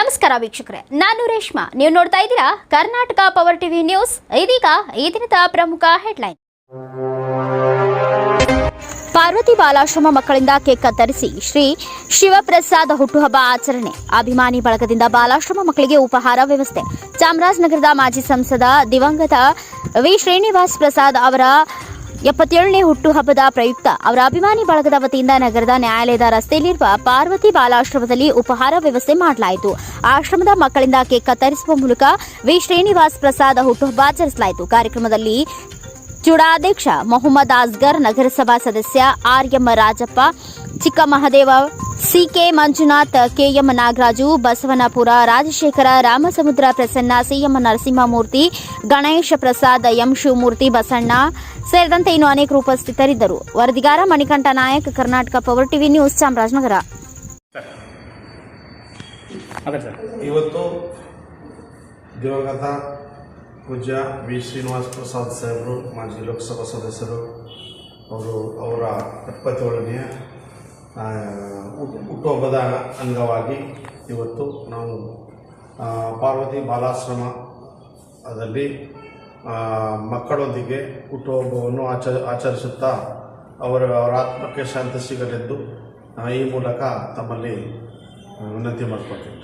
ನಮಸ್ಕಾರ ವೀಕ್ಷಕರೇ, ನಾನು ರೇಷ್ಮಾ. ನೀವು ನೋಡ್ತಾ ಇದ್ದೀರಾ ಕರ್ನಾಟಕ ಪವರ್ ಟಿವಿ ನ್ಯೂಸ್ ಇದೀಗ ಈ ದಿನದ ಪ್ರಮುಖ ಹೆಡ್ಲೈನ್ ಪಾರ್ವತಿ ಬಾಲಾಶ್ರಮ ಮಕ್ಕಳಿಂದ ಕೇಕ್ ಕತ್ತರಿಸಿ ಶ್ರೀ ಶಿವಪ್ರಸಾದ್ ಹುಟ್ಟುಹಬ್ಬ ಆಚರಣೆ. ಅಭಿಮಾನಿ ಬಳಗದಿಂದ ಬಾಲಾಶ್ರಮ ಮಕ್ಕಳಿಗೆ ಉಪಹಾರ ವ್ಯವಸ್ಥೆ. ಚಾಮರಾಜನಗರದ ಮಾಜಿ ಸಂಸದ ದಿವಂಗತ ವಿ. ಶ್ರೀನಿವಾಸ್ ಪ್ರಸಾದ್ ಅವರ ಎಪ್ಪತ್ತೇಳನೇ ಹುಟ್ಟುಹಬ್ಬದ ಪ್ರಯುಕ್ತ ಅವರ ಅಭಿಮಾನಿ ಬಳಗದ ವತಿಯಿಂದ ನಗರದ ನ್ಯಾಯಾಲಯದ ರಸ್ತೆಯಲ್ಲಿರುವ ಪಾರ್ವತಿ ಬಾಲಾಶ್ರಮದಲ್ಲಿ ಉಪಹಾರ ವ್ಯವಸ್ಥೆ ಮಾಡಲಾಯಿತು. ಆಶ್ರಮದ ಮಕ್ಕಳಿಂದ ಕೇಕ್ ಕತ್ತರಿಸುವ ಮೂಲಕ ವಿ. ಶ್ರೀನಿವಾಸ್ ಪ್ರಸಾದ ಹುಟ್ಟುಹಬ್ಬ ಆಚರಿಸಲಾಯಿತು. ಕಾರ್ಯಕ್ರಮದಲ್ಲಿ ಚುಡಾಧ್ಯಕ್ಷ ಮೊಹಮ್ಮದ್ ಅಸ್ಗರ್ ನಗರಸಭಾ ಸದಸ್ಯ RM Rajappa, Chikkamahadeva CK Manjunath KM Nagaraju Basavanapura Rajashekara Ramasamudra Prasanna CM Narasimhamurthy Ganesha Prasad M Shivamurthy Basanna ಸೇರಿದಂತೆ ಇನ್ನು ಅನೇಕರು ಉಪಸ್ಥಿತರಿದ್ದರು. ವರದಿಗಾರ Manikantha Nayak Karnataka power TV news Chamarajanagara. ಅದೇ ಸರ್. ಇವತ್ತು ದಿವಂಗತ ಪೂಜ್ಯ ವಿ. ಶ್ರೀನಿವಾಸ ಪ್ರಸಾದ್ ಸಾಹೇಬರು ಮಾಜಿ ಲೋಕಸಭಾ ಸದಸ್ಯರು ಅವರು ಅವರ ಎಪ್ಪತ್ತೇಳನೆಯ ಹುಟ್ಟುಹಬ್ಬದ ಅಂಗವಾಗಿ ಇವತ್ತು ನಾವು ಪಾರ್ವತಿ ಬಾಲಾಶ್ರಮದಲ್ಲಿ ಮಕ್ಕಳೊಂದಿಗೆ ಹುಟ್ಟುಹಬ್ಬವನ್ನು ಆಚ, ಆಚರಿಸುತ್ತಾ ಅವರ ಅವರ ಆತ್ಮಕ್ಕೆ ಶಾಂತಿ ಸಿಗಲೆಂದು ಈ ಮೂಲಕ ತಮ್ಮಲ್ಲಿ ವಿನಂತಿ ಮಾಡಿಕೊಳ್ತೀನಿ.